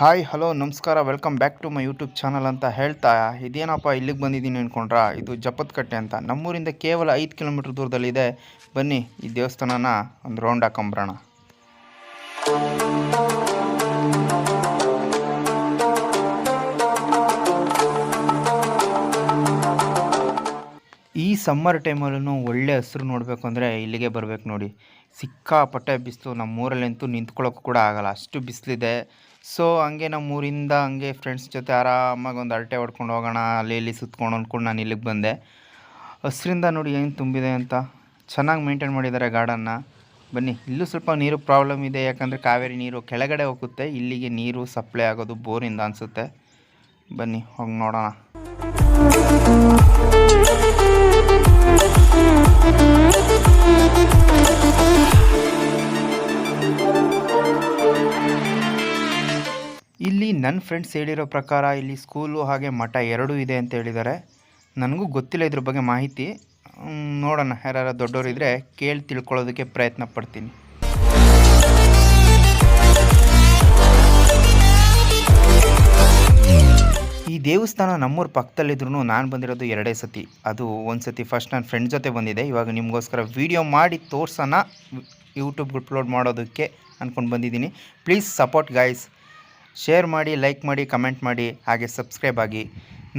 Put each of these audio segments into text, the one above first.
Hi, hello, ನಮಸ್ಕಾರ, welcome back to my YouTube channel ಅಂತ ಹೇಳ್ತಾ ಇದೇನಪ್ಪ ಇಲ್ಲಿಗೆ ಬಂದಿದ್ದೀನಿ ಅಂದ್ಕೊಂಡ್ರಾ ಇದು ಜಪತ್ಕಟ್ಟೆ ಅಂತ. ನಮ್ಮೂರಿಂದ ಕೇವಲ ಐದು ಕಿಲೋಮೀಟ್ರ್ ದೂರದಲ್ಲಿದೆ. ಬನ್ನಿ, ಈ ದೇವಸ್ಥಾನನ ಒಂದು ರೌಂಡ್ ಹಾಕೊಂಬರೋಣ. ಈ ಸಮ್ಮರ್ ಟೈಮಲ್ಲೂ ಒಳ್ಳೆ ಹಸಿರು ನೋಡಬೇಕು ಅಂದರೆ ಇಲ್ಲಿಗೆ ಬರಬೇಕು ನೋಡಿ. ಸಿಕ್ಕಾಪಟ್ಟೆ ಬಿಸಿಲು. ನಮ್ಮೂರಲ್ಲಂತೂ ನಿಂತ್ಕೊಳ್ಳೋಕ್ಕೂ ಕೂಡ ಆಗಲ್ಲ. ಅಷ್ಟು ಬಿಸಿಲಿದೆ. ಸೊ ಹಂಗೆ ನಮ್ಮೂರಿಂದ ಹಂಗೆ ಫ್ರೆಂಡ್ಸ್ ಜೊತೆ ಆರಾಮಾಗಿ ಒಂದು ಅರಟೆ ಹೊಡ್ಕೊಂಡು ಹೋಗೋಣ, ಅಲ್ಲಿ ಇಲ್ಲಿ ಸುತ್ಕೊಂಡು ಅಂದ್ಕೊಂಡು ನಾನು ಇಲ್ಲಿಗೆ ಬಂದೆ. ಹಸ್ರಿಂದ ನೋಡಿ ಏನು ತುಂಬಿದೆ ಅಂತ. ಚೆನ್ನಾಗಿ ಮೇಂಟೈನ್ ಮಾಡಿದ್ದಾರೆ ಗಾರ್ಡನ್ನ ಬನ್ನಿ, ಇಲ್ಲೂ ಸ್ವಲ್ಪ ನೀರು ಪ್ರಾಬ್ಲಮ್ ಇದೆ, ಯಾಕಂದರೆ ಕಾವೇರಿ ನೀರು ಕೆಳಗಡೆ ಹೋಗುತ್ತೆ, ಇಲ್ಲಿಗೆ ನೀರು ಸಪ್ಲೈ ಆಗೋದು ಬೋರಿಂದ ಅನಿಸುತ್ತೆ. ಬನ್ನಿ, ಹೋಗಿ ನೋಡೋಣ. ಇಲ್ಲಿ ನನ್ನ ಫ್ರೆಂಡ್ಸ್ ಹೇಳಿರೋ ಪ್ರಕಾರ ಇಲ್ಲಿ ಸ್ಕೂಲು ಹಾಗೆ ಮಠ ಎರಡೂ ಇದೆ ಅಂತ ಹೇಳಿದ್ದಾರೆ. ನನಗೂ ಗೊತ್ತಿಲ್ಲ ಇದ್ರ ಬಗ್ಗೆ ಮಾಹಿತಿ. ನೋಡೋಣ. ಯಾರು ದೊಡ್ಡವರು ಇದ್ದರೆ ಕೇಳಿ ತಿಳ್ಕೊಳ್ಳೋದಕ್ಕೆ ಪ್ರಯತ್ನ ಪಡ್ತೀನಿ. ಈ ದೇವಸ್ಥಾನ ನಮ್ಮೂರ ಪಕ್ಕದಲ್ಲಿದ್ರು ನಾನು ಬಂದಿರೋದು ಎರಡೇ ಸತಿ. ಅದು ಒಂದು ಸತಿ ಫಸ್ಟ್ ನನ್ನ ಫ್ರೆಂಡ್ ಜೊತೆ ಬಂದಿದೆ. ಇವಾಗ ನಿಮಗೋಸ್ಕರ ವೀಡಿಯೋ ಮಾಡಿ ತೋರ್ಸೋಣ. ಯೂಟ್ಯೂಬ್ಗೆ ಅಪ್ಲೋಡ್ ಮಾಡೋದಕ್ಕೆ ಅಂದ್ಕೊಂಡು ಬಂದಿದ್ದೀನಿ. ಪ್ಲೀಸ್ ಸಪೋರ್ಟ್ ಗೈಸ್ ಶೇರ್ ಮಾಡಿ, ಲೈಕ್ ಮಾಡಿ, ಕಮೆಂಟ್ ಮಾಡಿ, ಹಾಗೆ ಸಬ್ಸ್ಕ್ರೈಬ್ ಆಗಿ.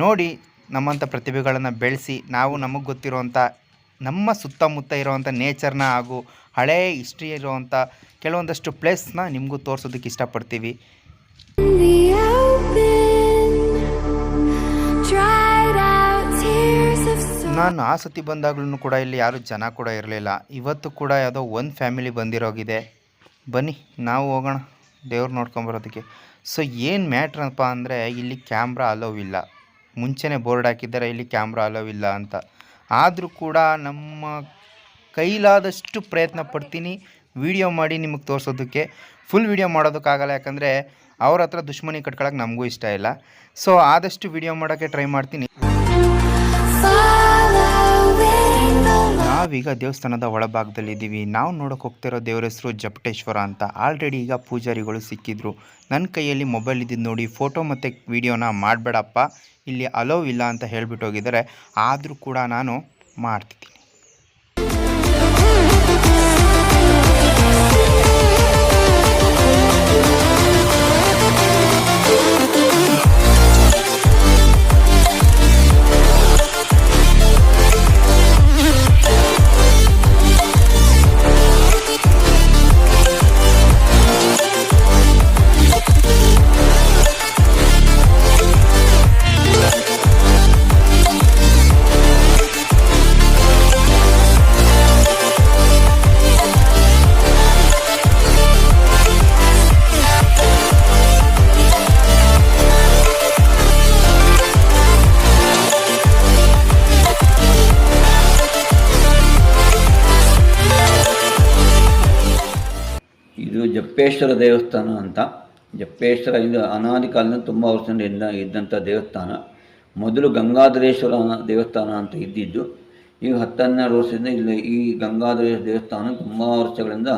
ನೋಡಿ, ನಮ್ಮಂಥ ಪ್ರತಿಭೆಗಳನ್ನು ಬೆಳೆಸಿ, ನಾವು ನಮಗೆ ಗೊತ್ತಿರುವಂಥ, ನಮ್ಮ ಸುತ್ತಮುತ್ತ ಇರುವಂಥ ನೇಚರ್ನ ಹಾಗೂ ಹಳೇ ಹಿಸ್ಟ್ರಿ ಇರುವಂಥ ಕೆಲವೊಂದಷ್ಟು ಪ್ಲೇಸ್ನ ನಿಮಗೂ ತೋರಿಸೋದಕ್ಕೆ ಇಷ್ಟಪಡ್ತೀವಿ. ನಾನು ಆ ಸತಿ ಬಂದಾಗ್ಲೂ ಕೂಡ ಇಲ್ಲಿ ಯಾರೂ ಜನ ಕೂಡ ಇರಲಿಲ್ಲ. ಇವತ್ತು ಕೂಡ ಯಾವುದೋ ಒಂದು ಫ್ಯಾಮಿಲಿ ಬಂದಿರೋಗಿದೆ. ಬನ್ನಿ, ನಾವು ಹೋಗೋಣ. ದೇವ್ರು ನೋಡ್ಕೊಂಬರೋದಕ್ಕೆ ಸೊ ಏನು ಮ್ಯಾಟ್ರಪ್ಪ ಅಂದರೆ, ಇಲ್ಲಿ ಕ್ಯಾಮ್ರಾ ಅಲೋವ್ ಇಲ್ಲ. ಮುಂಚೆನೇ ಬೋರ್ಡ್ ಹಾಕಿದ್ದಾರೆ, ಇಲ್ಲಿ ಕ್ಯಾಮ್ರಾ ಅಲೋವ್ ಇಲ್ಲ ಅಂತ. ಆದರೂ ಕೂಡ ನಮ್ಮ ಕೈಲಾದಷ್ಟು ಪ್ರಯತ್ನ ಪಡ್ತೀನಿ. ವಿಡಿಯೋ ಮಾಡಿ ನಿಮಗೆ ತೋರಿಸೋದಕ್ಕೆ. ಫುಲ್ ವಿಡಿಯೋ ಮಾಡೋದಕ್ಕಾಗಲ್ಲ, ಯಾಕಂದರೆ ಅವ್ರ ಹತ್ರ ದುಶ್ಮನಿ ಕಟ್ಕೊಳಕ್ಕೆ ನಮಗೂ ಇಷ್ಟ ಇಲ್ಲ. ಸೊ ಆದಷ್ಟು ವಿಡಿಯೋ ಮಾಡೋಕ್ಕೆ ಟ್ರೈ ಮಾಡ್ತೀನಿ. ನಾವೀಗ ದೇವಸ್ಥಾನದ ಒಳಭಾಗದಲ್ಲಿ ಇದ್ದೀವಿ ನಾವು ನೋಡೋಕೆ ಹೋಗ್ತಿರೋ ದೇವರ ಹೆಸರು ಜಪಟೇಶ್ವರ ಅಂತ. ಆಲ್ರೆಡಿ ಈಗ ಪೂಜಾರಿಗಳು ಸಿಕ್ಕಿದ್ರು. ನನ್ನ ಕೈಯಲ್ಲಿ ಮೊಬೈಲ್ ಇದ್ದಿದ್ದು ನೋಡಿ ಫೋಟೋ ಮತ್ತು ವೀಡಿಯೋನ ಮಾಡಬೇಡಪ್ಪ. ಇಲ್ಲಿ ಅಲೋವ್ ಇಲ್ಲ ಅಂತ ಹೇಳ್ಬಿಟ್ಟು ಹೋಗಿದ್ದಾರೆ. ಆದರೂ ಕೂಡ ನಾನು ಮಾಡ್ತಿದ್ದೀನಿ. ಜಪ್ಪೇಶ್ವರ ದೇವಸ್ಥಾನ ಅಂತ. ಜಪ್ಪೇಶ್ವರ ಇದು ಅನಾದಿ ಕಾಲದಿಂದ ತುಂಬ ವರ್ಷದಿಂದ ಇದ್ದಂಥ ದೇವಸ್ಥಾನ. ಮೊದಲು ಗಂಗಾಧರೇಶ್ವರ ದೇವಸ್ಥಾನ ಅಂತ ಇದ್ದಿದ್ದು, ಈಗ ಹತ್ತನ್ನೆರಡು ವರ್ಷದಿಂದ ಇಲ್ಲಿ ಈ ಗಂಗಾಧರೇಶ್ವರ ದೇವಸ್ಥಾನ ತುಂಬ ವರ್ಷಗಳಿಂದ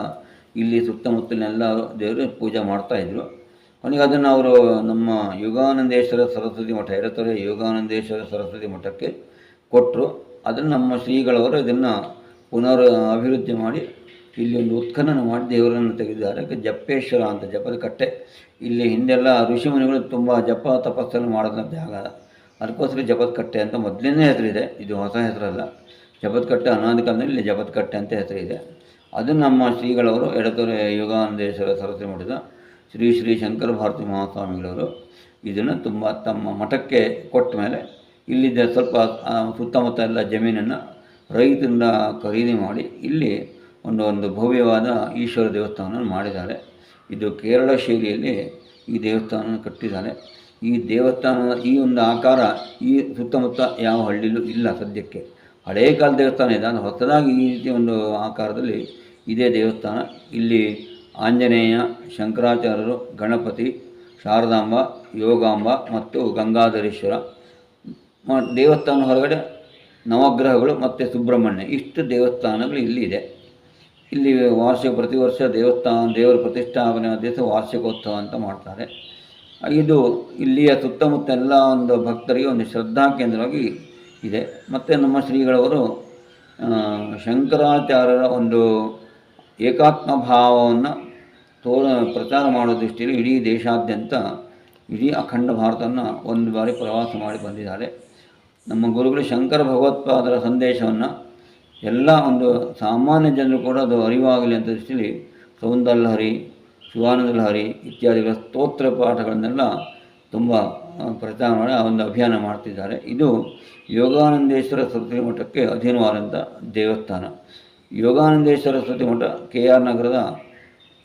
ಇಲ್ಲಿ ಸುತ್ತಮುತ್ತಲಿನೆಲ್ಲ ದೇವರು ಪೂಜೆ ಮಾಡ್ತಾಯಿದ್ರು ಕೊನೆಗೆ ಅದನ್ನು ಅವರು ನಮ್ಮ ಯೋಗಾನಂದೇಶ್ವರ ಸರಸ್ವತಿ ಮಠ ಎರತೊರೆ ಯೋಗಾನಂದೇಶ್ವರ ಸರಸ್ವತಿ ಮಠಕ್ಕೆ ಕೊಟ್ಟರು ಅದನ್ನು ನಮ್ಮ ಶ್ರೀಗಳವರು ಇದನ್ನು ಪುನರ್ ಅಭಿವೃದ್ಧಿ ಮಾಡಿ ಇಲ್ಲಿ ಒಂದು ಉತ್ಖನನ ಮಾಡಿ ದೇವರನ್ನು ತೆಗೆದಿದ್ದಾರೆ. ಜಪ್ಪೇಶ್ವರ ಅಂತ ಜಪದ ಕಟ್ಟೆ. ಇಲ್ಲಿ ಹಿಂದೆಲ್ಲ ಋಷಿಮುನಿಗಳು ತುಂಬ ಜಪ ತಪಸ್ಸನ್ನು ಮಾಡೋದಂಥ ಜಾಗ ಅದಕ್ಕೋಸ್ಕರ ಜಪದ ಕಟ್ಟೆ ಅಂತ ಮೊದಲನೇ ಹೆಸರಿದೆ ಇದು. ಹೊಸ ಹೆಸರಲ್ಲ ಜಪದ ಕಟ್ಟೆ ಅನಾದಿ ಕಾಲದಲ್ಲಿ ಇಲ್ಲಿ ಜಪದ ಕಟ್ಟೆ ಅಂತ ಹೆಸರಿದೆ ಅದು ನಮ್ಮ ಶ್ರೀಗಳವರು ಎಡತೊರೆ ಯೋಗಾನಂದೇಶ್ವರ ಸರಸ್ವತಿ ಮಠದ ಶ್ರೀ ಶ್ರೀ ಶಂಕರ ಭಾರತಿ ಮಹಾಸ್ವಾಮಿಗಳವರು ಇದನ್ನು ತುಂಬ ತಮ್ಮ ಮಠಕ್ಕೆ ಕೊಟ್ಟ ಮೇಲೆ ಇಲ್ಲಿದ್ದ ಸ್ವಲ್ಪ ಸುತ್ತಮುತ್ತ ಎಲ್ಲ ಜಮೀನನ್ನು ರೈತರಿಂದ ಖರೀದಿ ಮಾಡಿ ಇಲ್ಲಿ ಒಂದು ಒಂದು ಭವ್ಯವಾದ ಈಶ್ವರ ದೇವಸ್ಥಾನವನ್ನು ಮಾಡಿದ್ದಾರೆ. ಇದು ಕೇರಳ ಶೈಲಿಯಲ್ಲಿ ಈ ದೇವಸ್ಥಾನವನ್ನು ಕಟ್ಟಿದ್ದಾರೆ. ಈ ದೇವಸ್ಥಾನದ ಈ ಒಂದು ಆಕಾರ ಈ ಸುತ್ತಮುತ್ತ ಯಾವ ಹಳ್ಳಿಯಲ್ಲೂ ಇಲ್ಲ ಸದ್ಯಕ್ಕೆ. ಹಳೇ ಕಾಲ ದೇವಸ್ಥಾನ ಇದೆ ಅಂದರೆ ಹೊಸದಾಗಿ ಈ ರೀತಿ ಒಂದು ಆಕಾರದಲ್ಲಿ ಇದೇ ದೇವಸ್ಥಾನ. ಇಲ್ಲಿ ಆಂಜನೇಯ, ಶಂಕರಾಚಾರ್ಯರು, ಗಣಪತಿ, ಶಾರದಾಂಬ, ಯೋಗಾಂಬ ಮತ್ತು ಗಂಗಾಧರೇಶ್ವರ ದೇವಸ್ಥಾನ ಹೊರಗಡೆ ನವಗ್ರಹಗಳು ಮತ್ತು ಸುಬ್ರಹ್ಮಣ್ಯ, ಇಷ್ಟು ದೇವಸ್ಥಾನಗಳು ಇಲ್ಲಿ ಇದೆ. ಇಲ್ಲಿ ವಾರ್ಷಿಕ ಪ್ರತಿ ವರ್ಷ ದೇವಸ್ಥಾನ, ದೇವರ ಪ್ರತಿಷ್ಠಾಪನೆ ದಿವಸ ವಾರ್ಷಿಕೋತ್ಸವ ಅಂತ ಮಾಡ್ತಾರೆ. ಇದು ಇಲ್ಲಿಯ ಸುತ್ತಮುತ್ತ ಎಲ್ಲ ಒಂದು ಭಕ್ತರಿಗೆ ಒಂದು ಶ್ರದ್ಧಾ ಕೇಂದ್ರವಾಗಿ ಇದೆ. ಮತ್ತು ನಮ್ಮ ಶ್ರೀಗಳವರು ಶಂಕರಾಚಾರ್ಯರ ಒಂದು ಏಕಾತ್ಮ ಭಾವವನ್ನು ತೋ ಪ್ರಚಾರ ಮಾಡೋ ದೃಷ್ಟಿಯಲ್ಲಿ ಇಡೀ ದೇಶಾದ್ಯಂತ, ಇಡೀ ಅಖಂಡ ಭಾರತವನ್ನು ಒಂದು ಬಾರಿ ಪ್ರವಾಸ ಮಾಡಿ ಬಂದಿದ್ದಾರೆ. ನಮ್ಮ ಗುರುಗಳು ಶಂಕರ ಭಗವತ್ಪಾದರ ಸಂದೇಶವನ್ನು ಎಲ್ಲ ಒಂದು ಸಾಮಾನ್ಯ ಜನರು ಕೂಡ ಅದು ಅರಿವಾಗಲಿ ಅಂತ ದೃಷ್ಟಿಯಲ್ಲಿ ಸೌಂದರ್ಯ ಲಹರಿ ಶಿವಾನಂದ ಲಹರಿ ಇತ್ಯಾದಿಗಳ ಸ್ತೋತ್ರ ಪಾಠಗಳನ್ನೆಲ್ಲ ತುಂಬ ಪ್ರಚಾರ ಮಾಡಿ ಆ ಒಂದು ಅಭಿಯಾನ ಮಾಡ್ತಿದ್ದಾರೆ. ಇದು ಯೋಗಾನಂದೇಶ್ವರ ಸರಸ್ವತಿ ಮಠಕ್ಕೆ ಅಧೀನವಾದಂಥ ದೇವಸ್ಥಾನ. ಯೋಗಾನಂದೇಶ್ವರ ಸರಸ್ವತಿ ಮಠ ಕೆ ಆರ್ ನಗರದ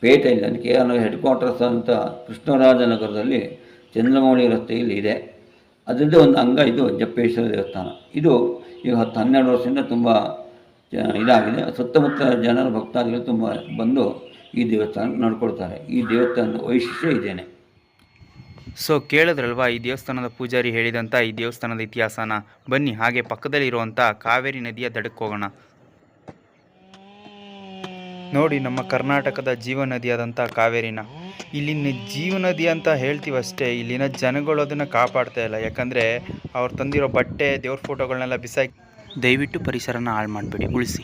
ಪೇಟೆಯಲ್ಲಿ ಅಂದರೆ ಕೆ ಆರ್ ನಗರ ಹೆಡ್ ಕ್ವಾರ್ಟರ್ಸ್ ಅಂತ ಕೃಷ್ಣರಾಜ ನಗರದಲ್ಲಿ ಚಂದ್ರಮೌಳಿ ರಸ್ತೆಯಲ್ಲಿ ಇದೆ. ಅದರದ್ದೇ ಒಂದು ಅಂಗ ಇದು ಜಪ್ಪೇಶ್ವರ ದೇವಸ್ಥಾನ. ಇದು ಈಗ ಹತ್ತು ಹನ್ನೆರಡು ವರ್ಷದಿಂದ ತುಂಬ ಇದಾಗಿದೆ. ಸುತ್ತಮುತ್ತ ಜನರು ಭಕ್ತಾದಿಗಳು ತುಂಬ ಬಂದು ಈ ದೇವಸ್ಥಾನ ನೋಡ್ಕೊಳ್ತಾರೆ. ಈ ದೇವಸ್ಥಾನದ ವೈಶಿಷ್ಟ್ಯ ಇದೇನೆ. ಸೊ ಕೇಳಿದ್ರಲ್ವಾ, ಈ ದೇವಸ್ಥಾನದ ಪೂಜಾರಿ ಹೇಳಿದಂಥ ಈ ದೇವಸ್ಥಾನದ ಇತಿಹಾಸನ? ಬನ್ನಿ, ಹಾಗೆ ಪಕ್ಕದಲ್ಲಿರುವಂಥ ಕಾವೇರಿ ನದಿಯ ದಡಕ್ಕೆ ಹೋಗೋಣ. ನೋಡಿ, ನಮ್ಮ ಕರ್ನಾಟಕದ ಜೀವ ನದಿಯಾದಂಥ ಕಾವೇರಿನ. ಇಲ್ಲಿನ ಜೀವ ನದಿ ಅಂತ ಹೇಳ್ತೀವಷ್ಟೇ, ಇಲ್ಲಿನ ಜನಗಳು ಅದನ್ನು ಕಾಪಾಡ್ತಾ ಇಲ್ಲ. ಯಾಕಂದರೆ, ಅವ್ರು ತಂದಿರೋ ಬಟ್ಟೆ, ದೇವ್ರ ಫೋಟೋಗಳನ್ನೆಲ್ಲ ಬಿಸಾಕಿ ದಯವಿಟ್ಟು ಪರಿಸರನ ಹಾಳು ಮಾಡಬೇಡಿ. ಉಳಿಸಿ.